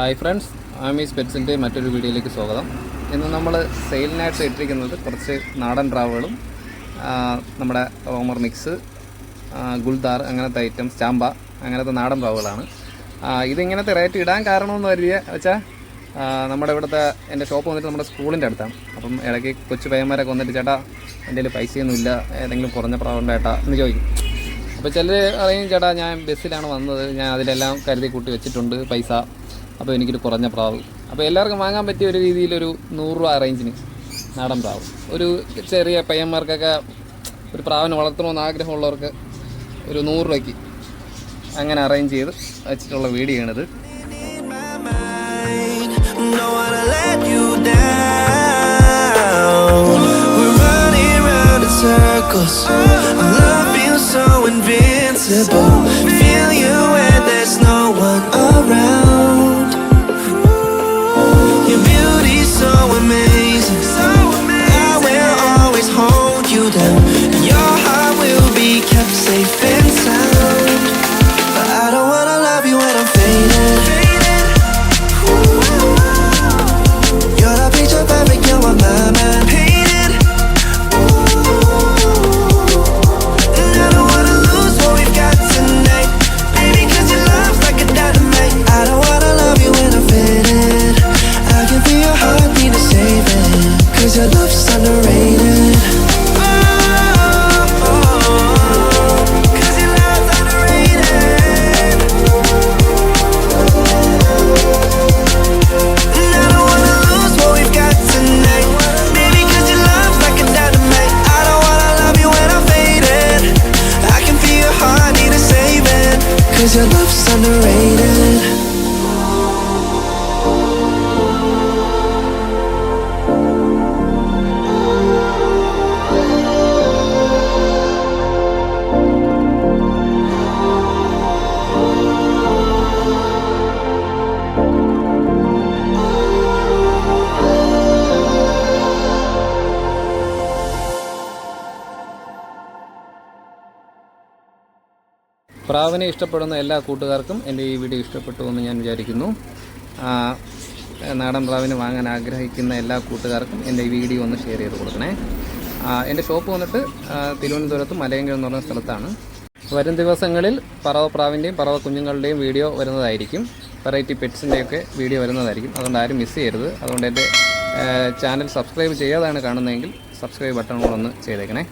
Hi friends Ami's പെറ്റ്സിന്റെ മറ്റൊരു വീഡിയോയിലേക്ക് സ്വാഗതം. ഇന്ന് നമ്മൾ സെയിലിനായിട്ട് ഇട്ടിരിക്കുന്നത് കുറച്ച് നാടൻ ഡ്രാവുകളും നമ്മുടെ റോമർ മിക്സ് ഗുൽദാർ അങ്ങനത്തെ ഐറ്റംസ് ചാമ്പ അങ്ങനത്തെ നാടൻ ഡ്രാവുകളാണ് ഇതിങ്ങനത്തെ റേറ്റ് ഇടാൻ കാരണമെന്ന് കരുതിയ വെച്ചാൽ നമ്മുടെ ഇവിടുത്തെ എന്റെ ഷോപ്പ് വന്നിട്ട് നമ്മുടെ സ്കൂളിന്റെ അടുത്താണ്. അപ്പം ഇടയ്ക്ക് കൊച്ചു പയ്യന്മാരൊക്കെ വന്നിട്ട് ചേട്ടാ എന്റെ കയ്യിൽ പൈസയൊന്നും ഇല്ല ഏതെങ്കിലും കുറഞ്ഞ പ്രാവുണ്ട് ചേട്ടാ എന്ന് ചോദിക്കും. അപ്പോൾ ചിലർ അറിയും ചേട്ടാ ഞാൻ ബസ്സിലാണ് വന്നത് ഞാൻ അതിലെല്ലാം കരുതി കൂട്ടി വെച്ചിട്ടുണ്ട് പൈസ. അപ്പോൾ എനിക്കൊരു കുറഞ്ഞ പ്രാവ് അപ്പോൾ എല്ലാവർക്കും വാങ്ങാൻ പറ്റിയ ഒരു രീതിയിൽ ഒരു നൂറ് രൂപ റേഞ്ചിന് നാടൻ പ്രാവ് ഒരു ചെറിയ പയ്യന്മാർക്കൊക്കെ ഒരു പ്രാവിനെ വളർത്തണമെന്ന് ആഗ്രഹമുള്ളവർക്ക് ഒരു നൂറ് രൂപയ്ക്ക് അങ്ങനെ അറേഞ്ച് ചെയ്ത് വെച്ചിട്ടുള്ള വീഡിയോ ആണിത് you circles. I love feels so invincible. your love's under rain പ്രാവിനെ ഇഷ്ടപ്പെടുന്ന എല്ലാ കൂട്ടുകാർക്കും എന്റെ ഈ വീഡിയോ ഇഷ്ടപ്പെട്ടു എന്ന് ഞാൻ വിചാരിക്കുന്നു. നാടൻ പ്രാവിനെ വാങ്ങാൻ ആഗ്രഹിക്കുന്ന എല്ലാ കൂട്ടുകാർക്കും എന്റെ ഈ വീഡിയോ ഒന്ന് ഷെയർ ചെയ്ത് കൊടുക്കണേ. എന്റെ ഷോപ്പ് വന്നിട്ട് തിരുവനന്തപുരത്ത് മലയങ്കൽ എന്ന് പറഞ്ഞ സ്ഥലത്താണ്. വരും ദിവസങ്ങളിൽ പറവ പ്രാവിന്റെയും പറവ കുഞ്ഞുങ്ങളുടെയും വീഡിയോ വരുന്നതായിരിക്കും. വെറൈറ്റി പെറ്റ്സിന്റെയൊക്കെ വീഡിയോ വരുന്നതായിരിക്കും. അതുകൊണ്ട് ആരും മിസ് ചെയ്യരുത്. അതുകൊണ്ട് എന്റെ ചാനൽ സബ്സ്ക്രൈബ് ചെയ്യാതാണ് കാണുന്നതെങ്കിൽ സബ്സ്ക്രൈബ് ബട്ടൺ കൂടെ ഒന്ന് ചെയ്തേക്കണേ.